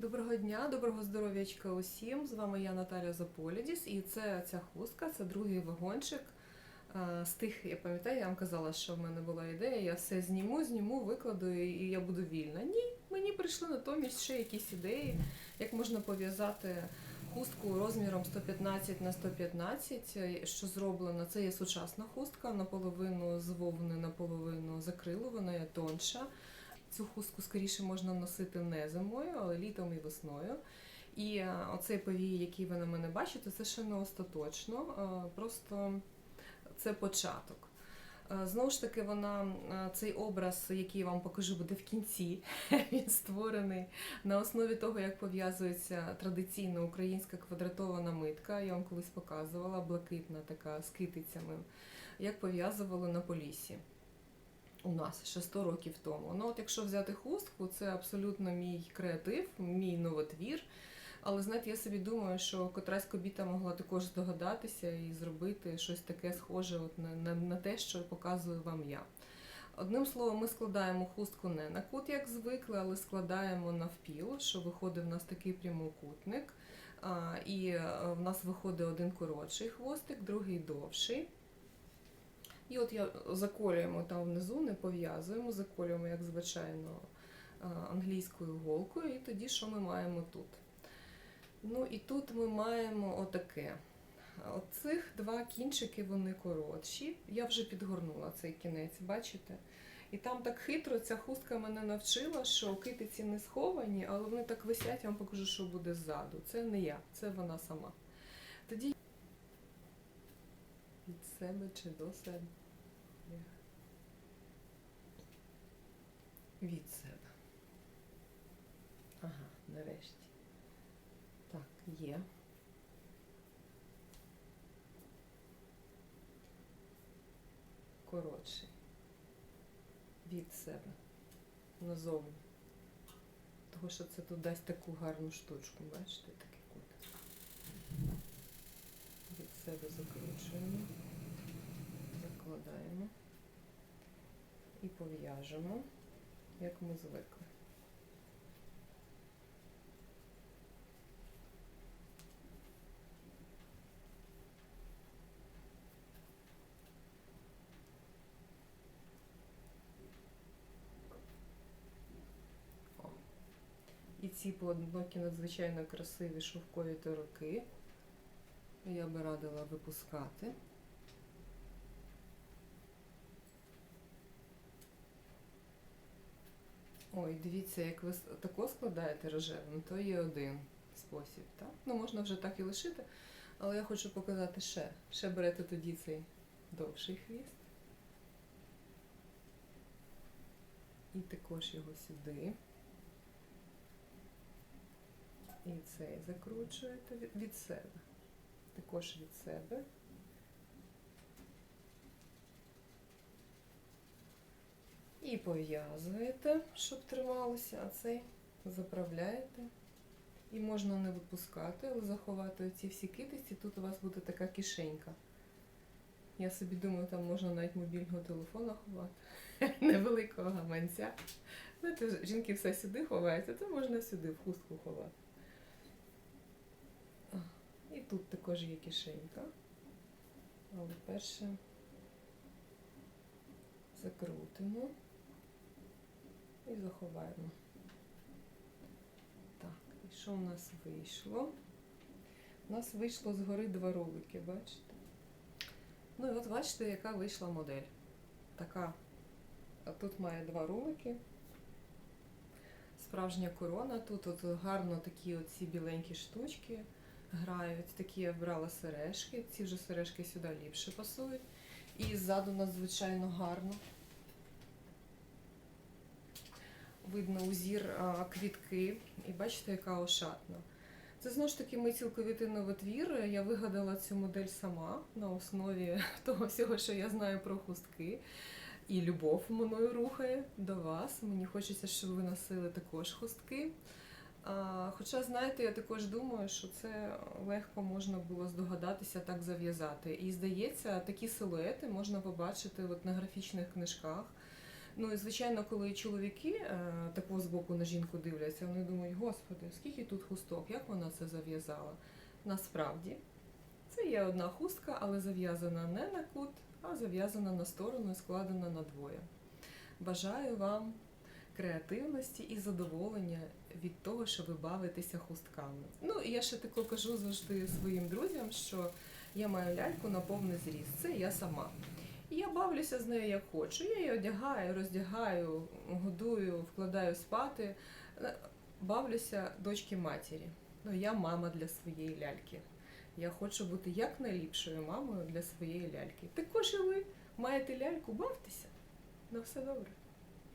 Доброго дня, доброго здоров'ячка усім. З вами я Наталя Заполідіс, і це ця хустка, це другий вагончик. З тих, я пам'ятаю, я вам казала, що в мене була ідея, я все зніму, зніму, викладу і я буду вільна. Ні, мені прийшли натомість ще якісь ідеї, як можна пов'язати хустку розміром 115 на 115, е, що зроблено. Це є сучасна хустка, наполовину з вовни, наполовину з вона тонша. Цю хустку скоріше можна носити не зимою, але літом і весною. І е, оцей повій, який ви на мене бачите, це ще не остаточно, е, просто це початок. Е, Знову ж таки, вона цей образ, який я вам покажу, буде в кінці. Він створений на основі того, як пов'язується традиційна українська квадратована митка. Я вам колись показувала, блакитна така з китицями, як пов'язували на полісі у нас ще 100 років тому. Ну, от якщо взяти хустку, це абсолютно мій креатив, мій новотвір. Але знаєте, я собі думаю, що котрась кобіта могла також здогадатися і зробити щось таке схоже от на, на, на те, що показую вам я. Одним словом, ми складаємо хустку не на кут, як звикли, але складаємо навпіл, що виходить в нас такий прямокутник. І е, в нас виходить один коротший хвостик, другий довший. І от я заколюємо там внизу, не пов'язуємо, заколюємо, як звичайно, англійською голкою, і тоді що ми маємо тут? Ну і тут ми маємо отаке. Оцих два кінчики вони коротші. Я вже підгорнула цей кінець, бачите? І там так хитро ця хустка мене навчила, що китиці не сховані, але вони так висять, я вам покажу, що буде ззаду. Це не я, це вона сама. Тоді від себе чи до себе. Від себе. Ага, нарешті. Так, є. Коротший. Від себе. Назовні. Того, що це тут дасть таку гарну штучку, бачите, такий кут. Від себе закручуємо, закладаємо і пов'яжемо, як ми звикли. І ці поодинокі надзвичайно красиві шовкові тороки я би радила випускати. Ой, дивіться, як ви тако складаєте рожевим, то є один спосіб. Так? Ну, можна вже так і лишити, але я хочу показати ще. Ще берете тоді цей довший хвіст. І також його сюди. І цей закручуєте від себе. Також від себе. І пов'язуєте, щоб трималося, а цей заправляєте. І можна не випускати, але заховати оці всі китиці. Тут у вас буде така кишенька. Я собі думаю, там можна навіть мобільного телефона ховати, невеликого гаманця. Знаєте, жінки все сюди ховаються, то можна сюди в хустку ховати. І тут також є кишенька. Але перше закрутимо і заховаємо. Так, і що у нас вийшло? У нас вийшло згори два ролики, бачите? Ну і от бачите, яка вийшла модель. Така. А тут має два ролики. Справжня корона. Тут от гарно такі оці біленькі штучки грають. Такі я брала сережки. Ці вже сережки сюди ліпше пасують. І ззаду надзвичайно гарно. Видно узір квітки. І бачите, яка ошатна. Це знову ж таки мій цілковитий новотвір. Я вигадала цю модель сама на основі того всього, що я знаю про хустки. І любов мною рухає до вас. Мені хочеться, щоб ви носили також хустки. А, Хоча, знаєте, я також думаю, що це легко можна було здогадатися так зав'язати. І здається, такі силуети можна побачити от на графічних книжках. Ну і звичайно, коли чоловіки е, такого збоку на жінку дивляться, вони думають, господи, скільки тут хусток, як вона це зав'язала? Насправді, це є одна хустка, але зав'язана не на кут, а зав'язана на сторону і складена на двоє. Бажаю вам креативності і задоволення від того, що ви бавитеся хустками. Ну і я ще тако кажу завжди своїм друзям, що я маю ляльку на повний зріст. Це я сама. І я бавлюся з нею як хочу. Я її одягаю, роздягаю, годую, вкладаю спати. Е, Бавлюся дочки матері. Ну, я мама для своєї ляльки. Я хочу бути як найліпшою мамою для своєї ляльки. Також і ви маєте ляльку, бавтеся. На все добре.